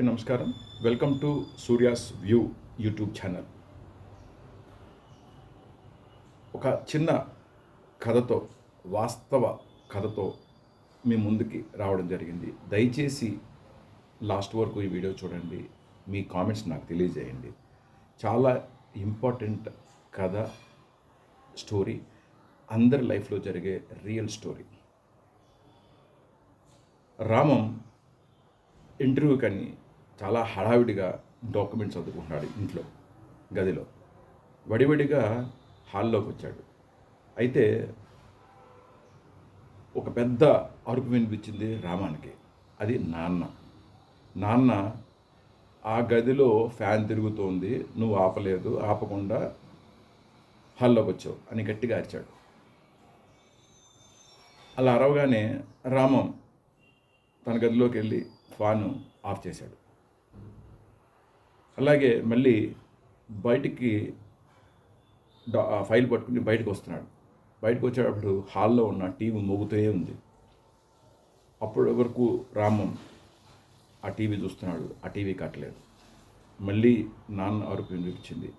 అందరికీ నమస్కారం. Welcome to Surya's view YouTube channel. ఒక చిన్న కథతో వాస్తవ కథతో మీ ముందుకి రావడం జరిగింది. దయచేసి లాస్ట్ వరకు ఈ వీడియో చూడండి. మీ కామెంట్స్ నాకు తెలియజేయండి. చాలా ఇంపార్టెంట్ కథ స్టోరీ. అందరి లైఫ్లో జరిగే రియల్ స్టోరీ. రామం ఇంటర్వ్యూ కానీ చాలా హడావిడిగా డాక్యుమెంట్స్ చదువుకుంటున్నాడు ఇంట్లో గదిలో. వడివడిగా హాల్లోకి వచ్చాడు. అయితే ఒక పెద్ద అరుపు వినిపించింది రామానికి. అది నాన్న. నాన్న ఆ గదిలో ఫ్యాన్ తిరుగుతోంది నువ్వు ఆపలేదు ఆపకుండా హాల్లోకి వచ్చావు అని గట్టిగా అరిచాడు. అలా అరవగానే రామం తన గదిలోకి వెళ్ళి ఫ్యాను ఆఫ్ చేశాడు. అలాగే మళ్ళీ బయటికి ఆ ఫైల్ పట్టుకుని బయటకు వస్తున్నాడు. బయటకు వచ్చేటప్పుడు హాల్లో ఉన్న టీవీ మోగుతూనే ఉంది. అప్పటి వరకు రామం ఆ టీవీ చూస్తున్నాడు. ఆ టీవీ కట్టలేదు. మళ్ళీ నాన్న అరుపు వినిపించింది.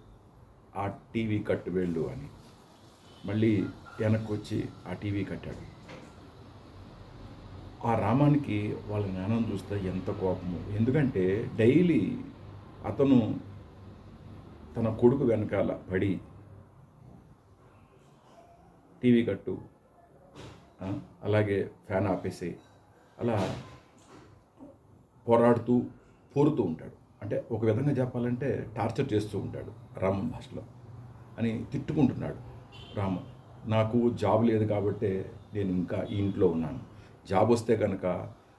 ఆ టీవీ కట్టు వెళ్ళు అని. మళ్ళీ వెనక్కి వచ్చి ఆ టీవీ కట్టాడు. ఆ రామానికి వాళ్ళ జ్ఞానం చూస్తే ఎంత కోపము. ఎందుకంటే డైలీ అతను తన కొడుకు వెనకాల పడి టీవీ కట్టు అలాగే ఫ్యాన్ ఆపేసి అలా పోరాడుతూ పోరుతూ ఉంటాడు. అంటే ఒక విధంగా చెప్పాలంటే టార్చర్ చేస్తూ ఉంటాడు రామం భాషలో అని తిట్టుకుంటున్నాడు రామ. నాకు జాబ్ లేదు కాబట్టే నేను ఇంకా ఈ ఇంట్లో ఉన్నాను. జాబ్ వస్తే కనుక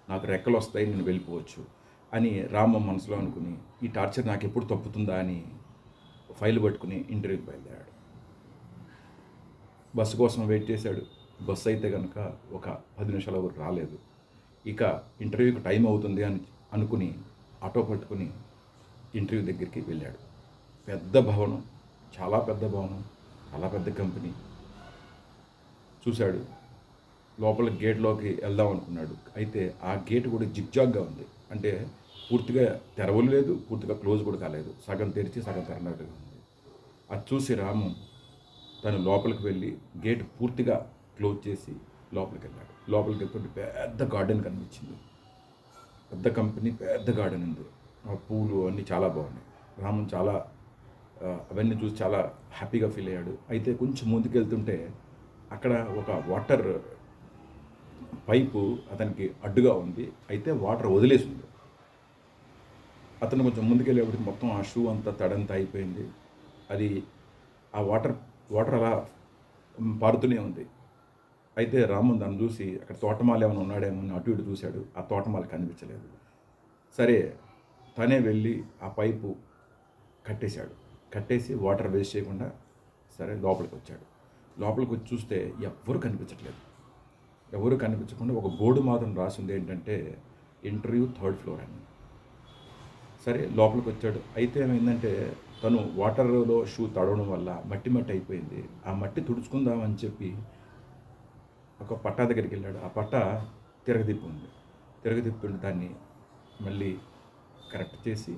నాకు రెక్కలు వస్తాయి నేను వెళ్ళిపోవచ్చు. అని రామ మనసులో అనుకుని ఈ టార్చర్ నాకు ఎప్పుడు తప్పుతుందా? అని ఫైల్ పట్టుకుని ఇంటర్వ్యూకి బయలుదేరాడు. బస్సు కోసం వెయిట్ చేశాడు. బస్సు అయితే కనుక ఒక పది నిమిషాల వరకు రాలేదు. ఇక ఇంటర్వ్యూకి టైం అవుతుంది అని అనుకుని ఆటో పట్టుకుని ఇంటర్వ్యూ దగ్గరికి వెళ్ళాడు. పెద్ద భవనం చాలా పెద్ద భవనం చాలా పెద్ద కంపెనీ. చూశాడు లోపల గేట్లోకి వెళ్దాం అనుకున్నాడు. అయితే ఆ గేట్ కూడా జిగ్జాగ్గా ఉంది. అంటే పూర్తిగా తెరవలు లేదు పూర్తిగా క్లోజ్ కూడా కాలేదు. సగం తెరిచి సగం తెరనట్టుగా ఉంది. అది చూసి రాము తను లోపలికి వెళ్ళి గేట్ పూర్తిగా క్లోజ్ చేసి లోపలికి వెళ్ళాడు. లోపలికి వెళ్తుంటే పెద్ద గార్డెన్ కనిపించింది. పెద్ద కంపెనీ పెద్ద గార్డెన్ ఉంది. ఆ పూలు అన్నీ చాలా బాగున్నాయి. రాము చాలా అవన్నీ చూసి చాలా హ్యాపీగా ఫీల్ అయ్యాడు. అయితే కొంచెం ముందుకు వెళ్తుంటే అక్కడ ఒక వాటర్ పైపు అతనికి అడ్డుగా ఉంది. అయితే వాటర్ వదిలేసి ఉంది అతను కొంచెం ముందుకెళ్ళేప్పటికి మొత్తం ఆ షూ అంతా తడంతా అయిపోయింది. అది ఆ వాటర్ వాటర్ అలా పారుతూనే ఉంది. అయితే రాము దాన్ని చూసి అక్కడ తోటమాలు ఏమైనా ఉన్నాడేమో అని అటు ఇటు చూశాడు. ఆ తోటమాలు కనిపించలేదు. సరే తనే వెళ్ళి ఆ పైపు కట్టేశాడు. కట్టేసి వాటర్ వేస్ట్ చేయకుండా సరే లోపలికి వచ్చాడు లోపలికి వచ్చి చూస్తే ఎవ్వరు కనిపించట్లేదు. ఎవరు కనిపించకుండా ఒక బోర్డు మాత్రం రాసింది ఏంటంటే ఇంటర్వ్యూ థర్డ్ ఫ్లోర్ అని. సరే లోపలికి వచ్చాడు. అయితే ఏమైందంటే తను వాటర్లో షూ తడవడం వల్ల మట్టి మట్టి అయిపోయింది. ఆ మట్టి తుడుచుకుందామని చెప్పి ఒక పట్టా దగ్గరికి వెళ్ళాడు. ఆ పట్ట తిరగదిప్పి ఉంది. తిరగదిప్పి దాన్ని మళ్ళీ కరెక్ట్ చేసి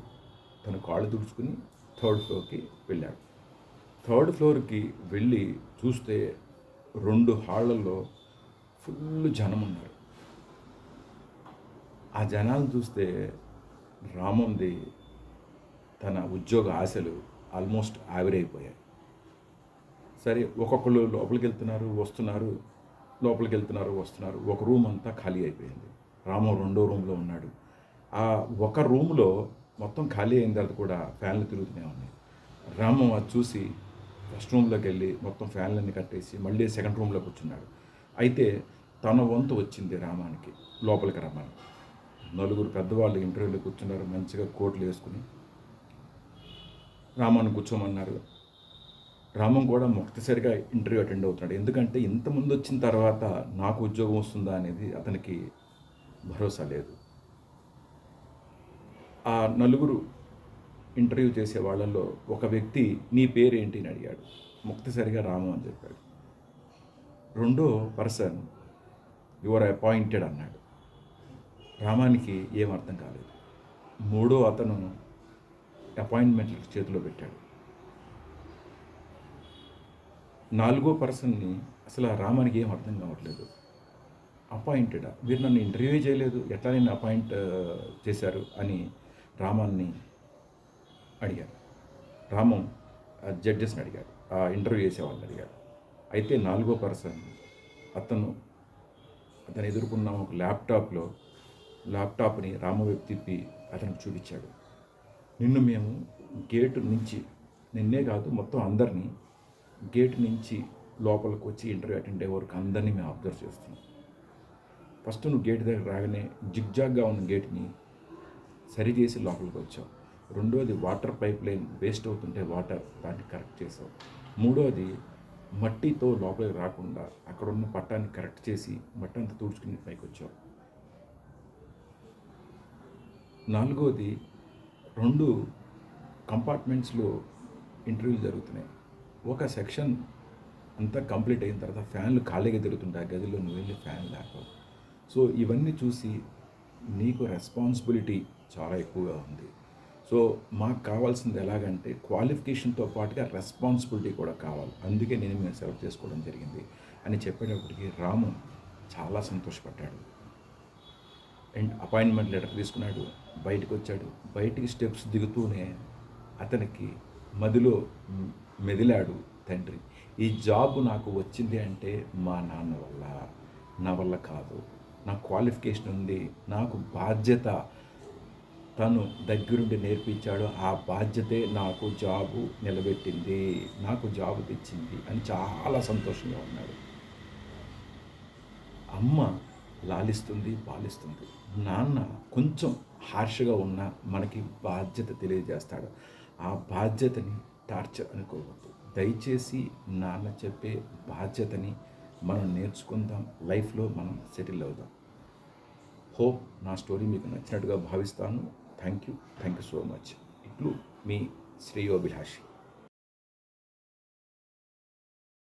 తను కాళ్ళు తుడుచుకుని థర్డ్ ఫ్లోర్కి వెళ్ళాడు. థర్డ్ ఫ్లోర్కి వెళ్ళి చూస్తే రెండు హాళ్ళల్లో ఫుల్ జనం ఉన్నారు ఆ జనాలు చూస్తే రామంది తన ఉద్యోగ ఆశలు ఆల్మోస్ట్ ఆవిరైపోయాయి. సరే ఒక్కొక్కరు లోపలికి వెళ్తున్నారు వస్తున్నారు లోపలికి వెళ్తున్నారు వస్తున్నారు. ఒక రూమ్ అంతా ఖాళీ అయిపోయింది. రామం రెండో రూమ్లో ఉన్నాడు. ఆ ఒక రూమ్లో మొత్తం ఖాళీ అయిన తర్వాత కూడా ఫ్యాన్లు తిరుగుతూనే ఉన్నాయి. రామం అది చూసి ఫస్ట్ రూమ్లోకి వెళ్ళి మొత్తం ఫ్యాన్లన్నీ కట్టేసి మళ్ళీ సెకండ్ రూమ్లో కూర్చున్నాడు. అయితే తన వంతు వచ్చింది రామానికి లోపలికి రమ్మని. నలుగురు పెద్దవాళ్ళు ఇంటర్వ్యూలో కూర్చున్నారు మంచిగా కోట్లు వేసుకుని. రామాను కూర్చోమన్నారు. రామం కూడా మొదటిసారిగా ఇంటర్వ్యూ అటెండ్ అవుతున్నాడు. ఎందుకంటే ఇంత ముందు వచ్చిన తర్వాత నాకు ఉద్యోగం వస్తుందా అనేది అతనికి భరోసా లేదు. ఆ నలుగురు ఇంటర్వ్యూ చేసే వాళ్ళల్లో ఒక వ్యక్తి నీ పేరేంటి? అని అడిగాడు. ముక్తసరిగా రాము అని చెప్పాడు. రెండో పర్సన్ యువర్ అపాయింటెడ్ అన్నాడు. రామానికి ఏం అర్థం కాలేదు. మూడో అతను అపాయింట్మెంట్లు చేతిలో పెట్టాడు. నాలుగో పర్సన్ని అసలు ఆ రామానికి ఏం అర్థం కావట్లేదు. అపాయింటెడ్? మీరు నన్ను ఇంటర్వ్యూ చేయలేదు ఎట్లా నేను అపాయింట్ చేశారు అని రామాన్ని అడిగారు. రామం జడ్జెస్ని అడిగారు ఆ ఇంటర్వ్యూ చేసే వాళ్ళని అడిగారు అయితే నాలుగో పర్సన్ అతను అతను ఎదుర్కొన్న ఒక ల్యాప్టాప్లో ల్యాప్టాప్ని రామవైపు తిప్పి అతనికి చూపించాడు. నిన్ను మేము గేటు నుంచి నిన్నే కాదు మొత్తం అందరినీ గేట్ నుంచి లోపలికి వచ్చి ఇంటర్వ్యూ అటెండ్ అయ్యే వరకు అందరినీ మేము అబ్జర్వ్ చేస్తున్నాం. ఫస్ట్ నువ్వు గేట్ దగ్గర రాగానే జిగ్జాగ్గా ఉన్న గేట్ని సరిచేసి లోపలికి వచ్చావు. రెండోది వాటర్ పైప్ లైన్ వేస్ట్ అవుతుంటే వాటర్ దాన్ని కరెక్ట్ చేసావు. మూడోది మట్టితో లోపలికి రాకుండా అక్కడ ఉన్న పట్టాన్ని కరెక్ట్ చేసి మట్టి అంతా తుడుచుకుని పైకి వచ్చావు. నాలుగోది రెండు కంపార్ట్మెంట్స్లో ఇంటర్వ్యూలు జరుగుతున్నాయి. ఒక సెక్షన్ అంతా కంప్లీట్ అయిన తర్వాత ఫ్యాన్లు ఖాళీగా తిరుగుతుంటాయి ఆ గదిలో నువ్వు వెళ్ళి ఫ్యాన్ లేకపోవు సో ఇవన్నీ చూసి నీకు రెస్పాన్సిబిలిటీ చాలా ఎక్కువగా ఉంది. సో మాకు కావాల్సింది ఎలాగంటే క్వాలిఫికేషన్తో పాటుగా రెస్పాన్సిబిలిటీ కూడా కావాలి. అందుకే నేను మేము సెలెక్ట్ చేసుకోవడం జరిగింది అని చెప్పేటప్పటికి రాము చాలా సంతోషపడ్డాడు. అపాయింట్మెంట్ లెటర్ తీసుకున్నాడు బయటకు వచ్చాడు బయటికి స్టెప్స్ దిగుతూనే అతనికి మదిలో మెదిలాడు తండ్రి. ఈ జాబ్ నాకు వచ్చింది అంటే మా నాన్న వల్ల నా వల్ల కాదు. నా క్వాలిఫికేషన్ ఉంది నాకు బాధ్యత తను దగ్గరుండి నేర్పించాడు ఆ బాధ్యతే నాకు జాబు నిలబెట్టింది నాకు జాబు తెచ్చింది అని చాలా సంతోషంగా ఉన్నాడు. అమ్మ లాలిస్తుంది పాలిస్తుంది. నాన్న కొంచెం హార్ష్గా ఉన్న మనకి బాధ్యత తెలియజేస్తాడు. ఆ బాధ్యతని టార్చర్ అనుకోవద్దు. దయచేసి నాన్న చెప్పే బాధ్యతని మనం నేర్చుకుందాం. లైఫ్లో మనం సెటిల్ అవుదాం. హోప్ నా స్టోరీ మీకు నచ్చినట్టుగా భావిస్తాను. Thank you. Thank you so much. ఇట్లు మీ శ్రేయోభిలాషి.